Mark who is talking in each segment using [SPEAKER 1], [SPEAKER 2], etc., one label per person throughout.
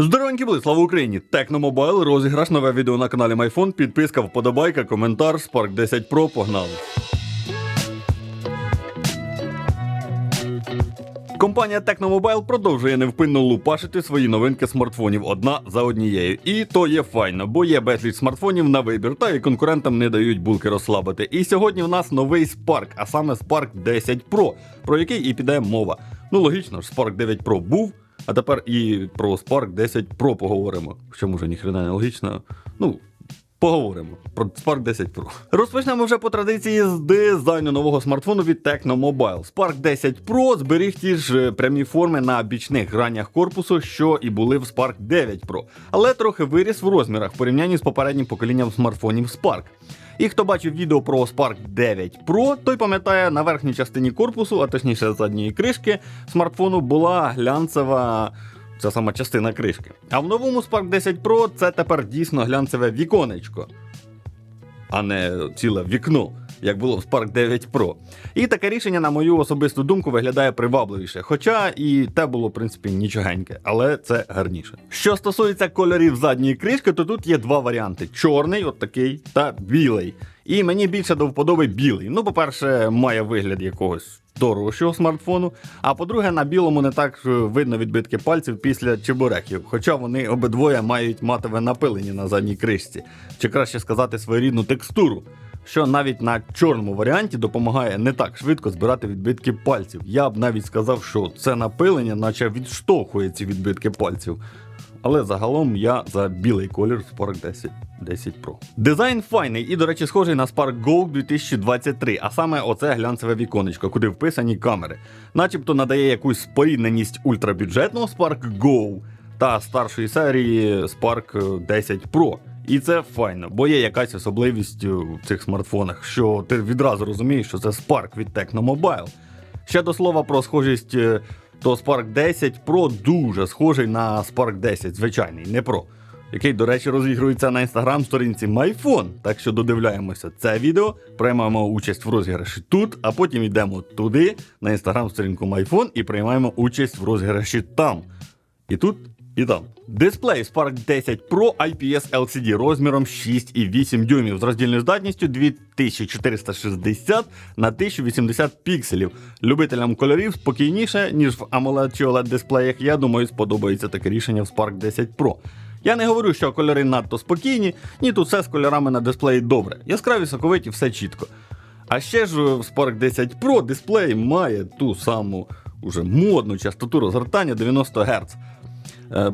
[SPEAKER 1] Здоровенькі були, слава Україні! Техномобайл, розіграш, нове відео на каналі MyPhone, підписка, вподобайка, коментар, Spark 10 Pro, погнали. Компанія Technomobile продовжує невпинно лупашити свої новинки смартфонів одна за однією. І то є файно, бо є безліч смартфонів на вибір, та і конкурентам не дають булки розслабити. І сьогодні в нас новий Spark, а саме Spark 10 Pro, про який і піде мова. Ну логічно ж, Spark 9 Pro був. А тепер і про Spark 10 Pro поговоримо. В чому ж ніхрена не логічно. Ну, поговоримо про Spark 10 Pro. Розпочнемо вже по традиції з дизайну нового смартфону від Technomobile. Spark 10 Pro зберіг ті ж е, прямі форми на бічних гранях корпусу, що і були в Spark 9 Pro, але трохи виріс в розмірах в порівнянні з попереднім поколінням смартфонів Spark. І хто бачив відео про Spark 9 Pro, той пам'ятає, на верхній частині корпусу, а точніше задньої кришки смартфону, була глянцева. Ця сама частина кришки. А в новому Spark 10 Pro це тепер дійсно глянцеве віконечко, а не ціле вікно, як було в Spark 9 Pro. І таке рішення, на мою особисту думку, виглядає привабливіше. Хоча і те було, в принципі, нічогеньке, але це гарніше. Що стосується кольорів задньої кришки, то тут є два варіанти: чорний, от такий, та білий. І мені більше до вподоби білий. Ну, по-перше, має вигляд якогось дорожчого смартфону. А по-друге, на білому не так е, видно відбитки пальців після чебуреків, хоча вони обидвоє мають матове напилення на задній кришці, чи краще сказати своєрідну текстуру. Що навіть на чорному варіанті допомагає не так швидко збирати відбитки пальців. Я б навіть сказав, що це напилення, наче відштовхує ці відбитки пальців. Але загалом я за білий колір Spark 10 10 Pro. Дизайн файний і, до речі, схожий на Spark Go 2023, а саме оце глянцеве віконечко, куди вписані камери. Начебто надає якусь спорідненість ультрабюджетного Spark Go та старшої серії Spark 10 Pro. І це файно, бо є якась особливість е, в цих смартфонах, що ти відразу розумієш, що це Spark від Technomobile. Ще до слова про схожість, е, то Spark 10 Pro дуже схожий на Spark 10, звичайний, не Pro, який, до речі, розігрується на інстаграм-сторінці MyPhone. Так що додивляємося це відео, приймаємо участь в розіграші тут, а потім йдемо туди, на інстаграм-сторінку MyPhone і приймаємо участь в розіграші там. І тут, і там. Дисплей Spark 10 Pro IPS LCD розміром 6,8 дюймів з роздільною здатністю 2460 на 1080 пікселів. Любителям кольорів спокійніше, ніж в AMOLED чи OLED дисплеях. Я думаю, сподобається таке рішення в Spark 10 Pro. Я не говорю, що кольори надто спокійні, ні, тут все з кольорами на дисплеї добре. Яскраві соковиті, все чітко. А ще ж в Spark 10 Pro дисплей має ту саму уже модну частоту розгортання 90 Гц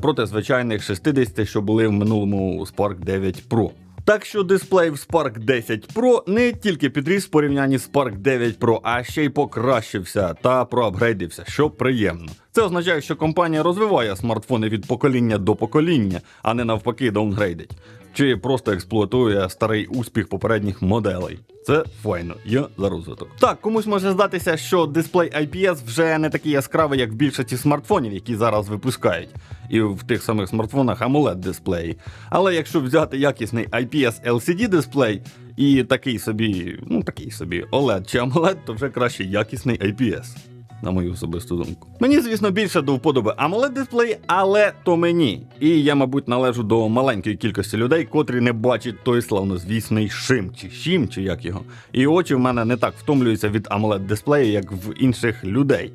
[SPEAKER 1] проти звичайних 60, що були в минулому Spark 9 Pro. Так що дисплей в Spark 10 Pro не тільки підріс в порівнянні з Spark 9 Pro, а ще й покращився та проапгрейдився, що приємно. Це означає, що компанія розвиває смартфони від покоління до покоління, а не навпаки даунгрейдить. Чи просто експлуатує старий успіх попередніх моделей. Це файно, я за розвиток. Так, комусь може здатися, що дисплей IPS вже не такий яскравий, як в більшості смартфонів, які зараз випускають, і в тих самих смартфонах AMOLED дисплеї. Але якщо взяти якісний IPS LCD дисплей і такий собі, ну такий собі OLED чи AMOLED, то вже краще якісний IPS на мою особисту думку. Мені, звісно, більше до вподоби amoled дисплей, але то мені. І я, мабуть, належу до маленької кількості людей, котрі не бачать той славнозвісний шим чи шім, чи як його. І очі в мене не так втомлюються від amoled дисплею, як в інших людей.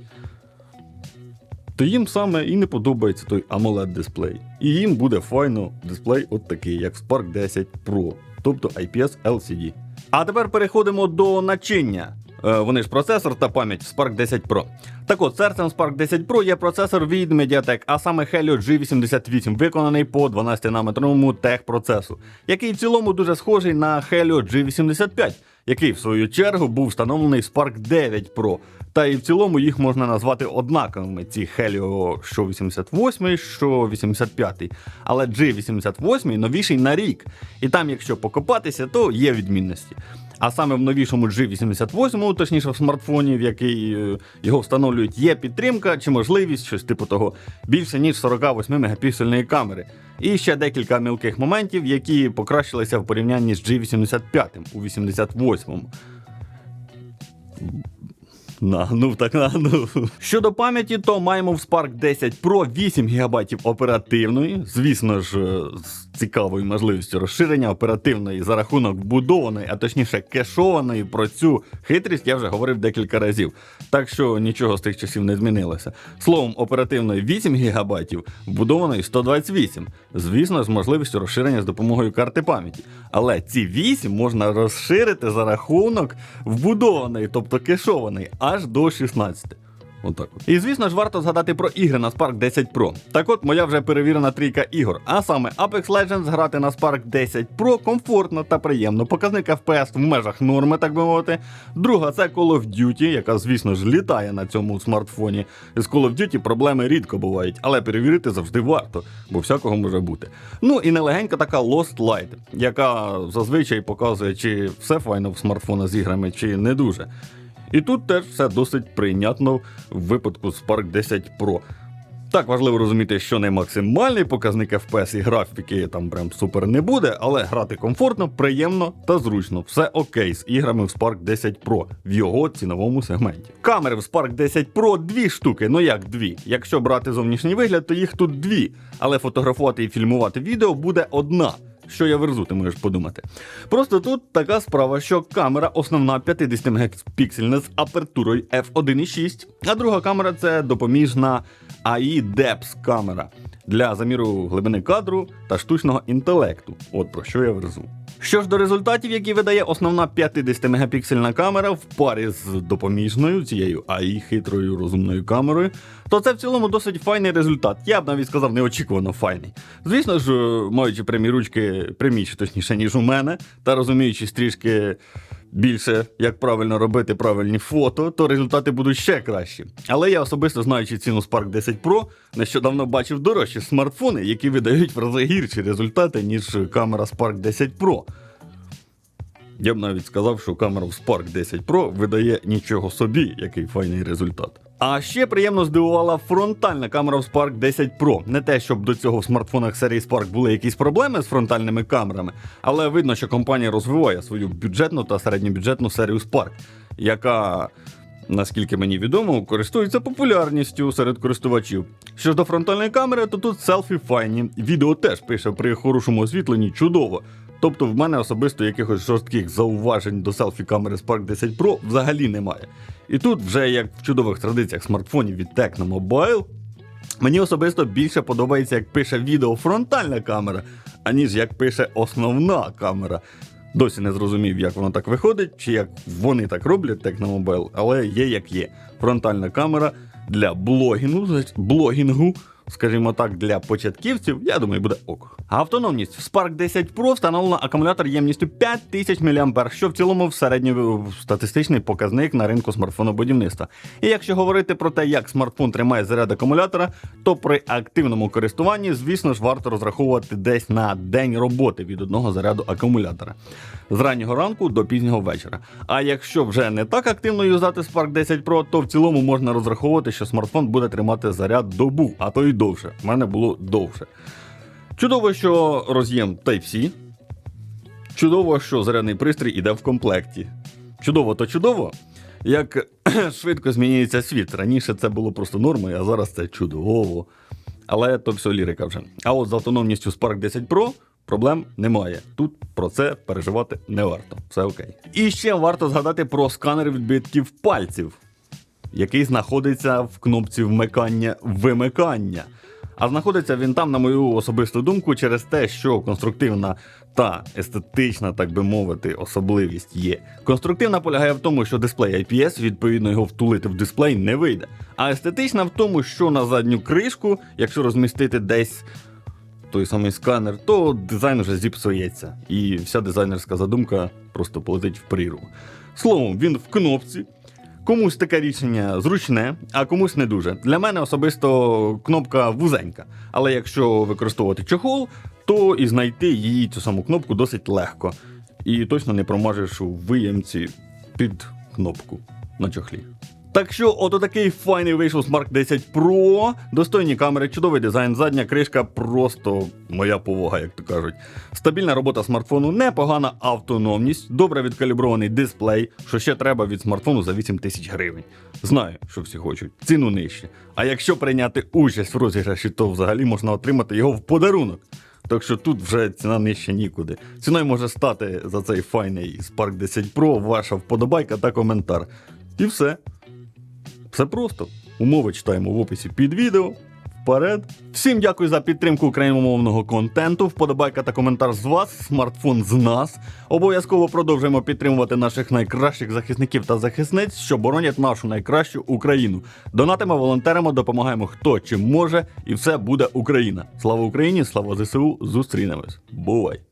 [SPEAKER 1] То їм саме і не подобається той amoled дисплей. І їм буде файно дисплей от такий, як в Spark 10 Pro, тобто IPS LCD. А тепер переходимо до начиння. Е, Вони ж процесор та пам'ять Spark 10 Pro. Так от, серцем Spark 10 Pro є процесор від Mediatek, а саме Helio G88, виконаний по 12-нанометровому техпроцесу, який в цілому дуже схожий на Helio G85, який в свою чергу був встановлений Spark 9 Pro. Та і в цілому їх можна назвати однаковими. Ці Helio що 88, що 85. Але G88 новіший на рік. І там, якщо покопатися, то є відмінності. А саме в новішому G88, точніше в смартфоні, в який е, його встановлюють, є підтримка чи можливість, щось типу того, більше ніж 48 мегапіксельної камери. І ще декілька мілких моментів, які покращилися в порівнянні з G85 у 88. восьмом. Нагнув так нагнув. Щодо пам'яті, то маємо в Spark 10 Pro 8 ГБ оперативної, звісно ж, е, з цікавою можливістю розширення оперативної за рахунок вбудованої, а точніше кешованої. Про цю хитрість я вже говорив декілька разів. Так що нічого з тих часів не змінилося. Словом, оперативної 8 ГБ, вбудованої 128. Звісно, з можливістю розширення з допомогою карти пам'яті. Але ці 8 можна розширити за рахунок вбудованої, тобто кешованої, аж до 16. Отак от. І звісно ж варто згадати про ігри на Spark 10 Pro. Так от моя вже перевірена трійка ігор. А саме Apex Legends грати на Spark 10 Pro комфортно та приємно. Показник FPS в межах норми, так би мовити. Друга це Call of Duty, яка, звісно ж, літає на цьому смартфоні. З Call of Duty проблеми рідко бувають, але перевірити завжди варто, бо всякого може бути. Ну і нелегенька така Lost Light, яка зазвичай показує, чи все файно в смартфона з іграми, чи не дуже. І тут теж все досить прийнятно в випадку Spark 10 Pro. Так важливо розуміти, що не максимальний показник FPS і графіки там прям супер не буде, але грати комфортно, приємно та зручно. Все окей з іграми в Spark 10 Pro в його ціновому сегменті. Камери в Spark 10 Pro дві штуки, ну як дві. Якщо брати зовнішній вигляд, то їх тут дві. Але фотографувати і фільмувати відео буде одна. Що я верзу, ти можеш подумати. Просто тут така справа, що камера основна 50 мегапіксельна з апертурою f1.6, а друга камера це допоміжна AI DEPS камера для заміру глибини кадру та штучного інтелекту. От про що я верзу. Що ж до результатів, які видає основна 50 мегапіксельна камера в парі з допоміжною цією AI хитрою розумною камерою, то це в цілому досить файний результат. Я б навіть сказав неочікувано файний. Звісно ж, е, маючи прямі ручки, пряміші точніше, ніж у мене, та розуміючи трішки більше, як правильно робити правильні фото, то результати будуть ще кращі. Але я особисто знаючи ціну Spark 10 Pro, нещодавно бачив дорожчі смартфони, які видають в рази гірші результати, ніж камера Spark 10 Pro. Я б навіть сказав, що камера в Spark 10 Pro видає нічого собі, який файний результат. А ще приємно здивувала фронтальна камера в Spark 10 Pro. Не те, щоб до цього в смартфонах серії Spark були якісь проблеми з фронтальними камерами, але видно, що компанія розвиває свою бюджетну та середньобюджетну серію Spark, яка. Наскільки мені відомо, користується популярністю серед користувачів. Що ж до фронтальної камери, то тут селфі файні. Відео теж пише при хорошому освітленні чудово. Тобто в мене особисто якихось жорстких зауважень до селфі камери Spark 10 Pro взагалі немає. І тут, вже як в чудових традиціях смартфонів від Tecno Mobile, мені особисто більше подобається, як пише відео фронтальна камера, аніж як пише основна камера. Досі не зрозумів, як воно так виходить, чи як вони так роблять Tecno Mobile, але є як є. Фронтальна камера для блогінгу, блогінгу скажімо так, для початківців, я думаю, буде ок. Автономність в Spark 10 Pro встановлено акумулятор ємністю 5000 мАh, що в цілому в середньостатистичний показник на ринку смартфонобудівництва. І якщо говорити про те, як смартфон тримає заряд акумулятора, то при активному користуванні, звісно ж, варто розраховувати десь на день роботи від одного заряду акумулятора з раннього ранку до пізнього вечора. А якщо вже не так активно юзати Spark 10 Pro, то в цілому можна розраховувати, що смартфон буде тримати заряд добу, а то й довше. У мене було довше. Чудово, що роз'єм Type-C. Чудово, що зарядний пристрій іде в комплекті. Чудово, то чудово. Як швидко змінюється світ. Раніше це було просто нормою, а зараз це чудово. Але то все лірика вже. А от з автономністю Spark 10 Pro проблем немає. Тут про це переживати не варто. Все окей. І ще варто згадати про сканер відбитків пальців, який знаходиться в кнопці вмикання вимикання. А знаходиться він там, на мою особисту думку, через те, що конструктивна та естетична, так би мовити, особливість є. Конструктивна полягає в тому, що дисплей IPS, відповідно, його втулити в дисплей не вийде. А естетична в тому, що на задню кришку, якщо розмістити десь той самий сканер, то дизайн вже зіпсується. І вся дизайнерська задумка просто полетить в прірву. Словом, він в кнопці. Комусь таке рішення зручне, а комусь не дуже. Для мене особисто кнопка вузенька. Але якщо використовувати чохол, то і знайти її цю саму кнопку досить легко. І точно не промажеш у виємці під кнопку на чохлі. Так що, ото такий файний вийшов Smart 10 Pro, достойні камери, чудовий дизайн, задня кришка, просто моя повага, як то кажуть. Стабільна робота смартфону, непогана автономність, добре відкалібрований дисплей, що ще треба від смартфону за 8 тисяч гривень. Знаю, що всі хочуть, ціну нижче. А якщо прийняти участь в розіграші, то взагалі можна отримати його в подарунок. Так що тут вже ціна нижче нікуди. Ціною може стати за цей файний Spark 10 Pro ваша вподобайка та коментар. І все. Все просто. Умови читаємо в описі під відео. Вперед. Всім дякую за підтримку україномовного контенту. Вподобайка та коментар з вас, смартфон з нас. Обов'язково продовжуємо підтримувати наших найкращих захисників та захисниць, що боронять нашу найкращу Україну. Донатимо, волонтеримо, допомагаємо хто чим може, і все буде Україна. Слава Україні! Слава ЗСУ! Зустрінемось! Бувай!